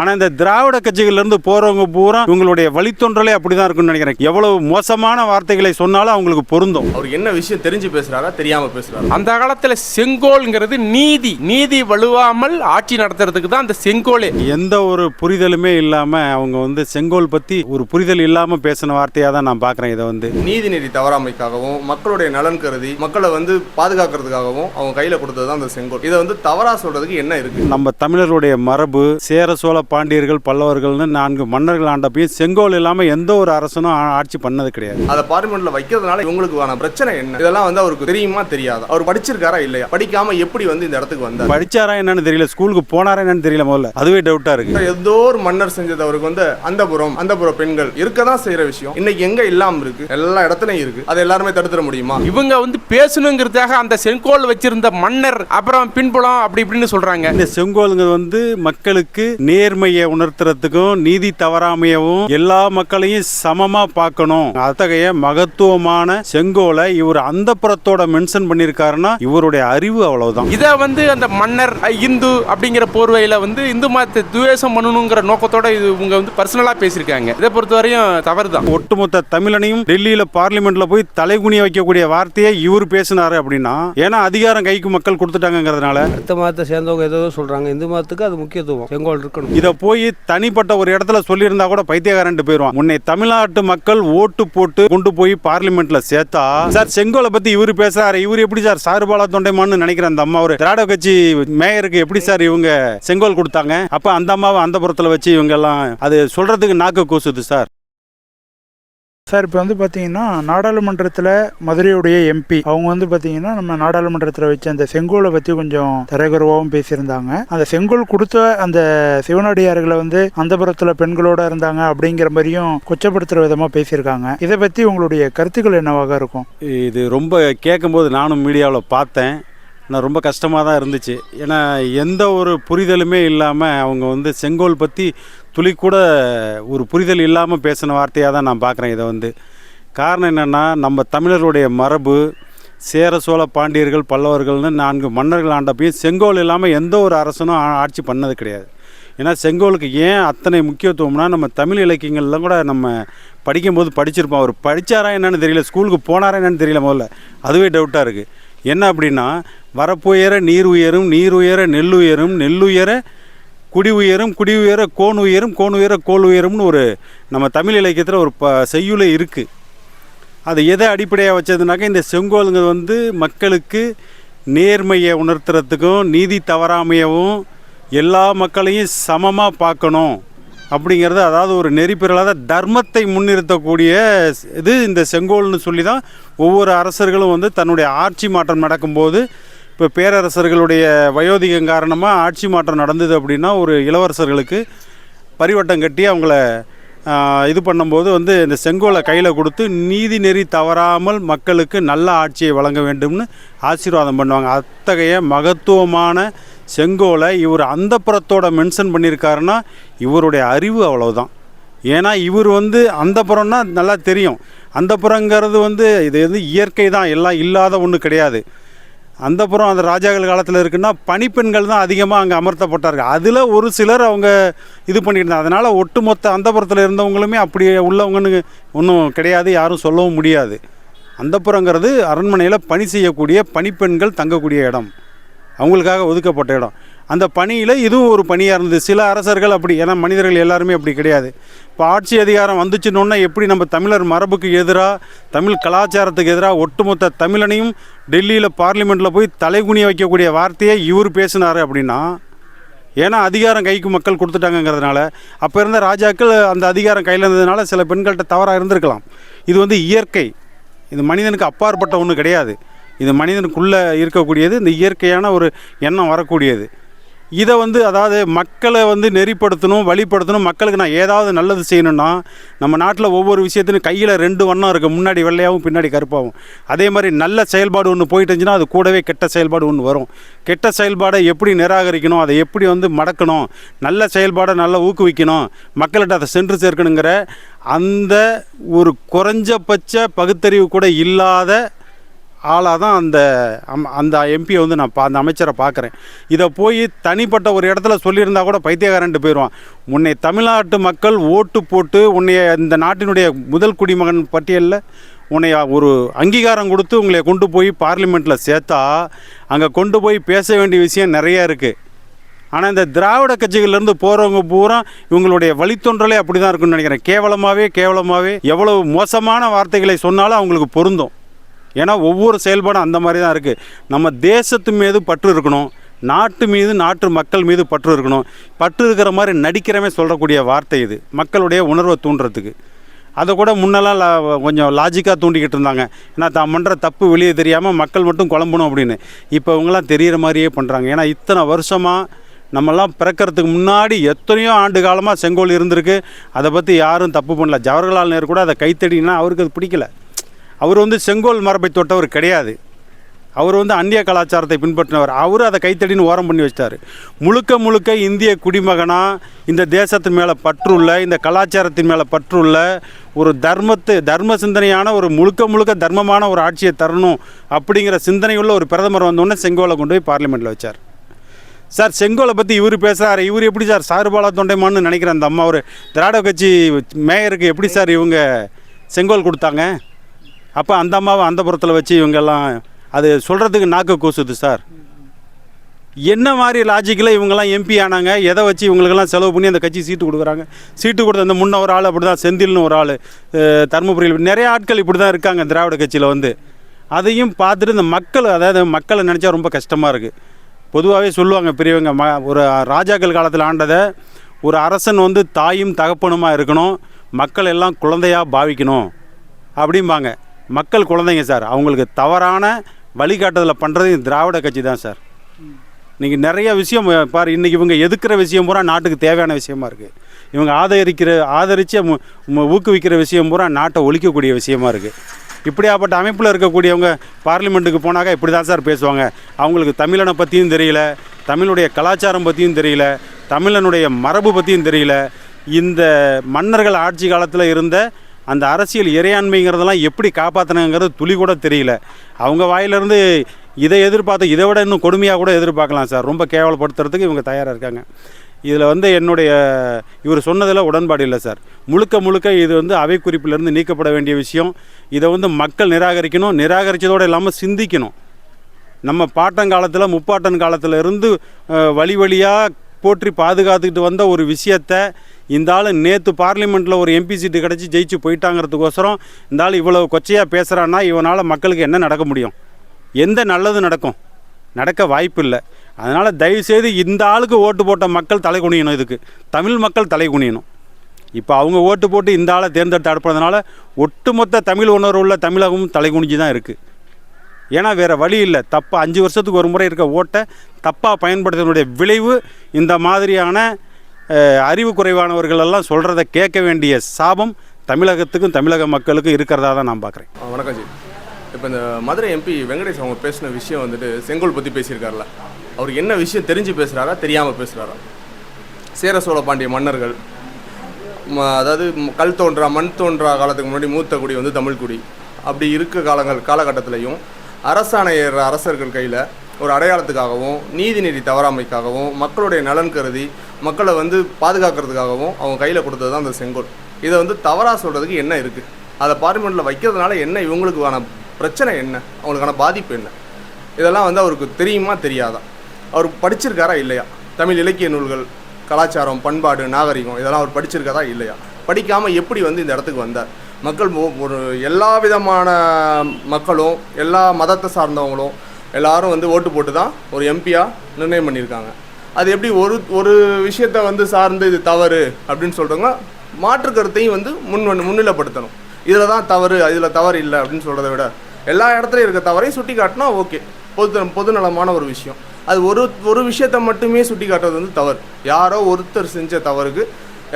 ஆனா இந்த திராவிட கட்சிகள்ல இருந்து போறவங்க பூரா இவங்களுடைய வழித்தொன்றலே அப்படிதான் இருக்கும்னு நினைக்கிறேன். எவ்வளவு மோசமான வார்த்தைகளை சொன்னாலும் அவங்களுக்கு பொருந்தும். அவர் என்ன விஷயம் தெரிஞ்சு பேசுறாரா தெரியாம பேசுறாரா? அந்த காலத்துல செங்கோல்ங்கிறது நீதி நீதி வலுவாமல் ஆட்சி நடத்துறதுக்கு தான் அந்த செங்கோலே. எந்த ஒரு புரிதலுமே இல்லாம அவங்க வந்து செங்கோல் பத்தி ஒரு புரிதல் இல்லாம பேசின வார்த்தையா தான் நான் பாக்குறேன் இதை வந்து. நீதிநெறி தவறாமைக்காகவும் மக்களுடைய நலன் கருதி மக்களை வந்து பாதுகாக்கிறதுக்காகவும் அவங்க கையில கொடுத்தது தான் அந்த செங்கோல். இதை வந்து தவறா சொல்றதுக்கு என்ன இருக்கு? நம்ம தமிழருடைய மரபு சேர சோழ பாண்டியர்கள் பல்லவர்கள்னு நான்கு மன்னர்கள் ஆண்டப்பையும் செங்கோல் இல்லாம எந்த ஒரு அரசனும் ஆட்சி பண்ணது கிடையாது. அதை பார்லிமெண்ட்ல வைக்கிறதுனால இவங்களுக்கு வேணாம் பிரச்சனை என்ன? இதெல்லாம் வந்து அவருக்கு தெரியுமா தெரியாதா? அவர் படிச்சிருக்காரா இல்லையா? படிக்காம எப்படி வந்து இந்த இடத்துக்கு வந்தார்? படிச்சாரா என்னன்னு தெரியல ஸ்கூலுக்கு போனாரா என்னன்னு தெரியல முதல்ல. அதுவே டவுட்டா இருக்கு. ஏதோ ஒரு மன்னர் செஞ்சது. அவருக்கு வந்து அந்தபுரம் அந்தபுர பெண்கள் இருக்கதான் செய்யற விஷயம். இன்னைக்கு எங்க இல்லாம இருக்கு? எல்லா இடத்துலயும் இருக்கு. அதை எல்லாருமே தடுத்துட முடியுமா? இவங்க வந்து பேசணுங்கிறதுக்காக அந்த செங்கோல் வச்சிருந்த மன்னர் அப்புறம் பின்புலம் அப்படி இப்படின்னு சொல்றாங்க. இந்த செங்கோலுங்க வந்து மக்களுக்கு நேர்மையை உணர்த்துறதுக்கும் நீதி தவறாமையவும் எல்லா மக்களையும் சமமா பார்க்கணும். அத்தகைய மகத்துவமான செங்கோலை இவர் அந்த புறத்தோட மென்ஷன் பண்ணியிருக்காருன்னா இவருடைய அறிவு அவ்வளவுதான். இதை வந்து அந்த மன்னர் இந்து அப்படிங்கிற போர்வையில வந்து இந்து மதத்தை துவேஷம் பண்ணணுங்கிற நோக்கத்தோட இது இவங்க வந்து பர்சனலா பேசியிருக்காங்க. இதை பொறுத்தவரையும் தவறு தான் ஒட்டுமொத்த தமிழனையும் டெல்லியில பார்லிமெண்ட்ல போய் தலைகுனிய வைக்கக்கூடிய வார்த்தையை இவர் பேசினாரு அப்படின்னா ஏன்னா அதிகாரம் கைக்கு மக்கள் கொடுத்துட்டாங்கிறதுனால அடுத்த மதத்தை சேர்ந்தவங்க ஏதோ சொல்றாங்க. இந்து மதத்துக்கு அது முக்கியத்துவம். செங்கோல் இருக்கணும். இதை போய் தனிப்பட்ட ஒரு இடத்துல சொல்லியிருந்தா கூட பைத்தியக்காரன்ட்டு போயிடுவான். உன்னை தமிழ்நாட்டு மக்கள் ஓட்டு போட்டு கொண்டு போய் பார்லிமெண்ட்ல சேர்த்தா சார் செங்கோலை பத்தி இவர் பேசுறாரு இவர் எப்படி சார் சாருபாலா தொண்டைமான்னு நினைக்கிறேன் அந்த அம்மா ஒரு திராட கட்சி மேயருக்கு எப்படி சார் இவங்க செங்கோல் கொடுத்தாங்க? அப்ப அந்த அம்மாவை அந்த புறத்துல வச்சு இவங்க எல்லாம் அது சொல்றதுக்கு நாக்கு கூசுது சார். சார் இப்போ வந்து பார்த்தீங்கன்னா நாடாளுமன்றத்தில் மதுரையுடைய எம்பி அவங்க வந்து பார்த்தீங்கன்னா நம்ம நாடாளுமன்றத்தில் வச்ச அந்த செங்கோலை பற்றி கொஞ்சம் தரகுருவாகவும் பேசியிருந்தாங்க. அந்த செங்கோல் கொடுத்த அந்த சிவனடியார்களை வந்து அந்தபுரத்தில் பெண்களோட இருந்தாங்க அப்படிங்கிற மாதிரியும் கொச்சப்படுத்துகிற விதமாக பேசியிருக்காங்க. இதை பற்றி உங்களுடைய கருத்துக்கள் என்னவாக இருக்கும்? இது ரொம்ப கேட்கும்போது நானும் மீடியாவில் பார்த்தேன். ஆனால் ரொம்ப கஷ்டமாக தான் இருந்துச்சு. ஏன்னா எந்த ஒரு புரிதலுமே இல்லாமல் அவங்க வந்து செங்கோல் பற்றி துளி கூட ஒரு புரிதல் இல்லாமல் பேசின வார்த்தையாக தான் நான் பார்க்குறேன் இதை வந்து. காரணம் என்னென்னா நம்ம தமிழருடைய மரபு சேர சோழ பாண்டியர்கள் பல்லவர்கள்னு நான்கு மன்னர்கள் ஆண்டப்பையும் செங்கோல் இல்லாமல் எந்த ஒரு அரசனும் ஆட்சி பண்ணது கிடையாது. ஏன்னா செங்கோலுக்கு ஏன் அத்தனை முக்கியத்துவம்னா நம்ம தமிழ் இலக்கியங்கள்லாம் கூட நம்ம படிக்கும்போது படிச்சிருப்போம். அவர் படித்தாரா என்னென்னு தெரியல ஸ்கூலுக்கு போனாரா என்னென்னு தெரியல முதல்ல. அதுவே டவுட்டாக இருக்குது என்ன அப்படின்னா வரப்புயர நீர் உயரும் நீர் உயர நெல் உயரும் நெல் உயர குடி உயரும் குடி உயர கோன் உயரும் கோன் உயர கோல் உயரும்னு ஒரு நம்ம தமிழ் இலக்கியத்தில் ஒரு ப செய்யுளை இருக்குது அது எதை அடிப்படையாக வச்சதுனாக்கா இந்த செங்கோலுங்க வந்து மக்களுக்கு நேர்மையை உணர்த்துறதுக்கும் நீதி தவறாமையவும் எல்லா மக்களையும் சமமாக பார்க்கணும் அப்படிங்கிறது அதாவது ஒரு நெறிப்பிரலாத தர்மத்தை முன்னிறுத்தக்கூடிய இது இந்த செங்கோல்னு சொல்லி தான் ஒவ்வொரு அரசர்களும் வந்து தன்னுடைய ஆட்சி மாற்றம் நடக்கும்போது இப்போ பேரரசர்களுடைய வயோதிகம் காரணமாக ஆட்சி மாற்றம் நடந்தது அப்படின்னா ஒரு இளவரசர்களுக்கு பரிவட்டம் கட்டி அவங்கள இது பண்ணும்போது வந்து இந்த செங்கோலை கையில் கொடுத்து நீதி நெறி தவறாமல் மக்களுக்கு நல்ல ஆட்சியை வழங்க வேண்டும்னு ஆசீர்வாதம் பண்ணுவாங்க. அத்தகைய மகத்துவமான செங்கோலை இவர் அந்த புறத்தோட மென்ஷன் பண்ணியிருக்காருன்னா இவருடைய அறிவு அவ்வளவுதான். ஏன்னா இவர் வந்து அந்த புறம்னா நல்லா தெரியும். அந்த புறங்கிறது வந்து இது வந்து இயற்கை தான் எல்லாம் இல்லாத ஒன்று கிடையாது. அந்த புறம் அந்த ராஜாக்கள் காலத்தில் இருக்குன்னா பணிப்பெண்கள் தான் அதிகமாக அங்கே அமர்த்தப்பட்டார்கள். அதில் ஒரு சிலர் அவங்க இது பண்ணியிருந்தாங்க. இருந்தாங்க அதனால் ஒட்டுமொத்த அந்த புறத்தில் இருந்தவங்களுமே அப்படி உள்ளவங்கன்னு ஒன்றும் கிடையாது யாரும் சொல்லவும் முடியாது. அந்த புறங்கிறது அரண்மனையில் பணி செய்யக்கூடிய பணிப்பெண்கள் தங்கக்கூடிய இடம். அவங்களுக்காக ஒதுக்கப்பட்ட இடம். அந்த பணியில் இதுவும் ஒரு பணியாக இருந்தது. சில அரசர்கள் அப்படி ஏன்னா மனிதர்கள் எல்லாருமே அப்படி கிடையாது. இப்போ ஆட்சி அதிகாரம் வந்துச்சுன்னொன்னே எப்படி நம்ம தமிழர் மரபுக்கு எதிராக தமிழ் கலாச்சாரத்துக்கு எதிராக ஒட்டுமொத்த தமிழனையும் டெல்லியில் பார்லிமெண்ட்டில் போய் தலைகுனிய வைக்கக்கூடிய வார்த்தையை இவர் பேசினார் அப்படின்னா ஏன்னா அதிகாரம் கைக்கு மக்கள் கொடுத்துட்டாங்கங்கிறதுனால அப்போ இருந்த ராஜாக்கள் அந்த அதிகாரம் கையில் இருந்ததுனால சில பெண்கள்கிட்ட தவறாக இருந்திருக்கலாம். இது வந்து இயற்கை. இது மனிதனுக்கு அப்பாற்பட்ட ஒன்று கிடையாது. இது மனிதனுக்குள்ளே இருக்கக்கூடியது இந்த இயற்கையான ஒரு எண்ணம் வரக்கூடியது. இதை வந்து அதாவது மக்களை வந்து நெறிப்படுத்தணும் வழிப்படுத்தணும் மக்களுக்கு நான் ஏதாவது நல்லது செய்யணும்னா நம்ம நாட்டில் ஒவ்வொரு விஷயத்திலும் கையில் ரெண்டு வண்ணம் இருக்குது முன்னாடி வெள்ளையாகவும் பின்னாடி கருப்பாகவும் அதே மாதிரி நல்ல செயல்பாடு ஒன்று போயிட்டு இருந்துச்சுன்னா அது கூடவே கெட்ட செயல்பாடு ஒன்று வரும். கெட்ட செயல்பாடை எப்படி நிராகரிக்கணும் அதை எப்படி வந்து மடக்கணும் நல்ல செயல்பாடை நல்லா ஊக்குவிக்கணும் மக்கள்கிட்ட அதை சென்று சேர்க்கணுங்கிற அந்த ஒரு குறைஞ்சபட்ச பகுத்தறிவு கூட இல்லாத ஆளாக தான் அந்த அம்- அந்த எம்பியை வந்து நான் பா அந்த அமைச்சரை பார்க்குறேன் இதை போய் தனிப்பட்ட ஒரு இடத்துல சொல்லியிருந்தா கூட பைத்தியக்காரன்ட்டு போயிடுவான் உன்னை தமிழ்நாட்டு மக்கள் ஓட்டு போட்டு உன்னைய இந்த நாட்டினுடைய முதல் குடிமகன் பட்டியலில் உன்னை ஒரு அங்கீகாரம் கொடுத்து உங்களை கொண்டு போய் பார்லிமெண்ட்டில் சேர்த்தா அங்கே கொண்டு போய் பேச வேண்டிய விஷயம் நிறையா இருக்குது ஆனால் இந்த திராவிட கட்சிகள்லேருந்து போகிறவங்க பூரா இவங்களுடைய வழித்தொன்றலே அப்படி தான் இருக்குன்னு நினைக்கிறேன். கேவலமாகவே கேவலமாகவே எவ்வளவு மோசமான வார்த்தைகளை சொன்னாலும் அவங்களுக்கு பொருந்தும். ஏன்னா ஒவ்வொரு செயல்பாடும் அந்த மாதிரி தான் இருக்குது நம்ம தேசத்து மீது பற்று இருக்கணும். நாட்டு மீது நாட்டு மக்கள் மீது பற்று இருக்கணும். பற்று இருக்கிற மாதிரி நடிக்கிறவே சொல்லக்கூடிய வார்த்தை இது. மக்களுடைய உணர்வை தூண்டுறதுக்கு. அதை கூட முன்னெல்லாம் கொஞ்சம் லாஜிக்காக தூண்டிக்கிட்டு இருந்தாங்க. ஏன்னா தான் பண்ணுற தப்பு வெளியே தெரியாமல் மக்கள் மட்டும் குழம்பணும் அப்படின்னு. இப்போ இவங்கெல்லாம் தெரிகிற மாதிரியே பண்ணுறாங்க ஏன்னா இத்தனை வருஷமாக நம்மெல்லாம் பிறக்கிறதுக்கு முன்னாடி எத்தனையோ ஆண்டு காலமாக செங்கோல் இருந்திருக்கு. அதை பற்றி யாரும் தப்பு பண்ணல. ஜவஹர்லால் நேரு கூட அதை கைத்தடினா அவருக்கு அது பிடிக்கல. அவர் வந்து செங்கோல் மரபை தொட்டவர் கிடையாது. அவர் வந்து அந்நிய கலாச்சாரத்தை பின்பற்றினவர். அவர் அதை கைத்தடின்னு ஓரம் பண்ணி வச்சிட்டார். முழுக்க முழுக்க இந்திய குடிமகனாக இந்த தேசத்தின் மேலே பற்றுள்ள இந்த கலாச்சாரத்தின் மேலே பற்றுள்ள ஒரு தர்மத்து தர்ம சிந்தனையான ஒரு முழுக்க முழுக்க தர்மமான ஒரு ஆட்சியை தரணும் அப்படிங்கிற சிந்தனையுள்ள ஒரு பிரதமர் வந்தோடனே செங்கோலை கொண்டு போய் பார்லிமெண்ட்டில் வச்சார். சார் செங்கோலை பற்றி இவர் பேசுகிறாரு இவர் எப்படி சார்? சாருபாலா தொண்டைமான்னு நினைக்கிறேன் அந்த அம்மா. ஒரு திராவிட கட்சி மேயருக்கு எப்படி சார் இவங்க செங்கோல் கொடுத்தாங்க? அப்போ அந்த அம்மாவை அந்த புறத்தில் வச்சு இவங்கெல்லாம் அது சொல்கிறதுக்கு நாக்கு கூசுது சார். என்ன மாதிரி லாஜிக்கில் இவங்கெல்லாம் எம்பி ஆனாங்க? எதை வச்சு இவங்களுக்கெல்லாம் செலவு பண்ணி அந்த கட்சி சீட்டு கொடுக்குறாங்க? சீட்டு கொடுத்த அந்த முன்ன ஒரு ஆள் அப்படி தான் செந்தில்னு ஒரு ஆள் தருமபுரியில் நிறைய ஆட்கள் இப்படி தான் இருக்காங்க திராவிட கட்சியில் வந்து. அதையும் பார்த்துட்டு இந்த மக்கள் அதாவது மக்களை நினச்சா ரொம்ப கஷ்டமாக இருக்குது பொதுவாகவே சொல்லுவாங்க பெரியவங்க ம ஒரு ராஜாக்கள் காலத்தில் ஆண்டதை ஒரு அரசன் வந்து தாயும் தகப்பனுமாக இருக்கணும் மக்கள் எல்லாம் குழந்தையாக பாவிக்கணும் அப்படிம்பாங்க. மக்கள் குழந்தைங்க சார். அவங்களுக்கு தவறான வழிகாட்டுதலை பண்ணுறது திராவிட கட்சி தான் சார். இன்றைக்கி நிறைய விஷயம் பாரு இன்றைக்கி இவங்க எதுக்குற விஷயம் பூரா நாட்டுக்கு தேவையான விஷயமா இருக்குது இவங்க ஆதரிக்கிற ஆதரித்து மு- ஊக்குவிக்கிற விஷயம் பூரா நாட்டை ஒழிக்கக்கூடிய விஷயமா இருக்குது இப்படியாப்பட்ட அமைப்பில் இருக்கக்கூடியவங்க பார்லிமெண்ட்டுக்கு போனாக்கா இப்படி தான் சார் பேசுவாங்க. அவங்களுக்கு தமிழனை பற்றியும் தெரியல தமிழுடைய கலாச்சாரம் பற்றியும் தெரியல தமிழனுடைய மரபு பற்றியும் தெரியல. இந்த மன்னர்கள் ஆட்சி காலத்தில் இருந்த அந்த அரசியல் இறையாண்மைங்கிறதெல்லாம் எப்படி காப்பாற்றினாங்கிறது துளி கூட தெரியல. அவங்க வாயிலிருந்து இதை எதிர்பார்த்து இதை விட இன்னும் கொடுமையாக கூட எதிர்பார்க்கலாம் சார். ரொம்ப கேவலப்படுத்துறதுக்கு இவங்க தயாராக இருக்காங்க. இதில் வந்து என்னுடைய இவர் சொன்னதில் உடன்பாடு இல்லை சார். முழுக்க முழுக்க இது வந்து அவை குறிப்பிலிருந்து நீக்கப்பட வேண்டிய விஷயம். இதை வந்து மக்கள் நிராகரிக்கணும். நிராகரித்ததோடு இல்லாமல் சிந்திக்கணும். நம்ம பாட்டங்காலத்தில் முப்பாட்டன் காலத்தில் இருந்து வழி வழியாக போற்றி பாதுகாத்துக்கிட்டு வந்த ஒரு விஷயத்த இந்த ஆள் நேற்று பார்லிமெண்ட்டில் ஒரு எம்பி சீட்டு கிடச்சி ஜெயிச்சு போயிட்டாங்கிறதுக்கோசரம் இந்த ஆள் இவ்வளோ கொச்சையாக பேசுகிறான்னா இவனால் மக்களுக்கு என்ன நடக்க முடியும்? எந்த நல்லது நடக்கும்? நடக்க வாய்ப்பு இல்லை. அதனால் தயவுசெய்து இந்த ஆளுக்கு ஓட்டு போட்ட மக்கள் தலை குனியணும் இதுக்கு. தமிழ் மக்கள் தலை குனியணும். இப்போ அவங்க ஓட்டு போட்டு இந்த ஆளை தேர்ந்தெடுத்து அடுப்பதுனால ஒட்டுமொத்த தமிழ் உணர்வு உள்ள தமிழகமும் தலை குனிஞ்சு தான் இருக்குது ஏன்னா வேறு வழி இல்லை. தப்பாக அஞ்சு வருஷத்துக்கு ஒரு முறை இருக்க ஓட்டை தப்பாக பயன்படுத்தினுடைய விளைவு இந்த மாதிரியான அறிவு குறைவானவர்கள் எல்லாம் சொல்கிறத கேட்க வேண்டிய சாபம் தமிழகத்துக்கும் தமிழக மக்களுக்கும் இருக்கிறதா தான் நான் பார்க்குறேன். வணக்கம் ஜி. இப்போ இந்த மதுரை எம்பி வெங்கடேஷ் அவங்க பேசின விஷயம் வந்துட்டு செங்கோல் பற்றி பேசியிருக்காருல. அவர் என்ன விஷயம் தெரிஞ்சு பேசுகிறாரா தெரியாமல் பேசுகிறாரா சேர சோழ பாண்டிய மன்னர்கள் ம- அதாவது கல் தோன்றா மண் தோன்றா காலத்துக்கு முன்னாடி மூத்த குடி வந்து தமிழ் குடி. அப்படி இருக்க காலங்கள் காலகட்டத்திலையும் அரசாணை அரசர்கள் கையில் ஒரு அடையாளத்துக்காகவும் நீதிநெறி தவறாமைக்காகவும் மக்களுடைய நலன் கருதி மக்களை வந்து பாதுகாக்கிறதுக்காகவும் அவங்க கையில் கொடுத்தது தான் அந்த செங்கோல். இதை வந்து தவறாக சொல்கிறதுக்கு என்ன இருக்குது அதை பார்லிமெண்ட்டில் வைக்கிறதுனால என்ன இவங்களுக்கான பிரச்சனை என்ன? அவங்களுக்கான பாதிப்பு என்ன? இதெல்லாம் வந்து அவருக்கு தெரியுமா தெரியாதா? அவர் படிச்சிருக்காரா இல்லையா? தமிழ் இலக்கிய நூல்கள் கலாச்சாரம் பண்பாடு நாகரிகம் இதெல்லாம் அவர் படிச்சிருக்காரா இல்லையா? படிக்காமல் எப்படி வந்து இந்த இடத்துக்கு வந்தார்? மக்கள் ஒரு எல்லா விதமான மக்களும் எல்லா மதத்தை சார்ந்தவங்களும் எல்லாரும் வந்து ஓட்டு போட்டு தான் ஒரு எம்பியாக நிர்ணயம் பண்ணியிருக்காங்க. அது எப்படி ஒரு ஒரு விஷயத்த வந்து சார்ந்து இது தவறு அப்படின்னு சொல்கிறவங்க மாற்று கருத்தையும் வந்து முன் முன்னிலைப்படுத்தணும். இதில் தான் தவறு இதில் தவறு இல்லை அப்படின்னு சொல்கிறத விட எல்லா இடத்துலையும் இருக்க தவறையும் சுட்டி காட்டினா ஓகே. பொது பொதுநலமான ஒரு விஷயம். அது ஒரு ஒரு விஷயத்தை மட்டுமே சுட்டி காட்டுறது வந்து தவறு. யாரோ ஒருத்தர் செஞ்ச தவறுக்கு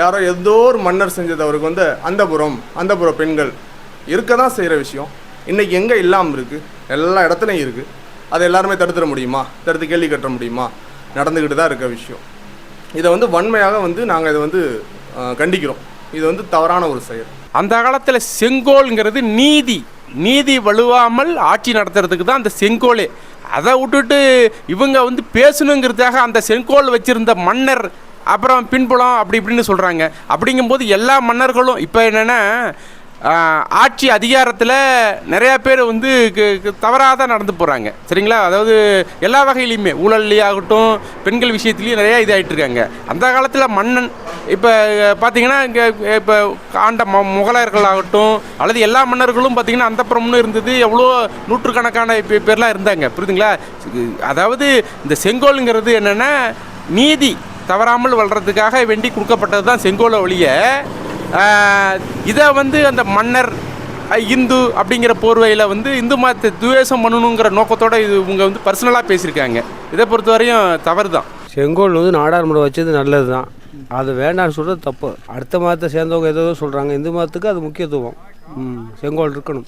யாரோ ஏதோ ஒரு மன்னர் செஞ்சது அவருக்கு வந்து அந்தபுரம் அந்தபுர பெண்கள் இருக்க தான் செய்கிற விஷயம். இன்றைக்கி எங்கே இல்லாமல் இருக்குது எல்லா இடத்துலையும் இருக்குது அதை எல்லாருமே தடுத்துட முடியுமா? தடுத்து கேள்வி கட்ட முடியுமா? நடந்துக்கிட்டு தான் இருக்க விஷயம். இதை வந்து வன்மையாக வந்து நாங்கள் இதை வந்து கண்டிக்கிறோம். இது வந்து தவறான ஒரு செயல். அந்த காலத்தில் செங்கோல்ங்கிறது நீதி. நீதி வலுவாமல் ஆட்சி நடத்துறதுக்கு தான் அந்த செங்கோலே. அதை விட்டுட்டு இவங்க வந்து பேசணுங்கிறதுக்காக அந்த செங்கோல் வச்சிருந்த மன்னர் அப்புறம் பின்புலம் அப்படி இப்படின்னு சொல்கிறாங்க அப்படிங்கும்போது எல்லா மன்னர்களும் இப்போ என்னென்னா ஆட்சி அதிகாரத்தில் நிறையா பேர் வந்து தவறாக தான் நடந்து போகிறாங்க சரிங்களா? அதாவது எல்லா வகையிலையுமே ஊழல்லையாகட்டும் பெண்கள் விஷயத்துலேயும் நிறையா இதாகிட்டு இருக்காங்க. அந்த காலத்தில் மன்னன் இப்போ பார்த்தீங்கன்னா இங்கே இப்போ ஆண்ட ம முகலாயர்களாகட்டும் அல்லது எல்லா மன்னர்களும் பார்த்திங்கன்னா அந்த இருந்தது எவ்வளோ நூற்றுக்கணக்கான பேர்லாம் இருந்தாங்க. புரியுதுங்களா? அதாவது இந்த செங்கோலுங்கிறது என்னென்னா நீதி தவறாமல் வளர்கிறதுக்காக வேண்டி கொடுக்கப்பட்டது தான் செங்கோலை ஒழிய இதை வந்து அந்த மன்னர் இந்து அப்படிங்கிற போர்வையில் வந்து இந்து மதத்தை துவேஷம் பண்ணணுங்கிற நோக்கத்தோட இது இவங்க வந்து பர்சனலாக பேசியிருக்காங்க. இதை பொறுத்தவரையும் தவறு தான். செங்கோல் வந்து நாடாளுமன்றம் வச்சது நல்லது தான் அது வேண்டாம்னு சொல்கிறது தப்பு. அடுத்த மதத்தை சேர்ந்தவங்க ஏதோ சொல்கிறாங்க இந்து மதத்துக்கு அது முக்கியத்துவம். ம். செங்கோல் இருக்கணும்.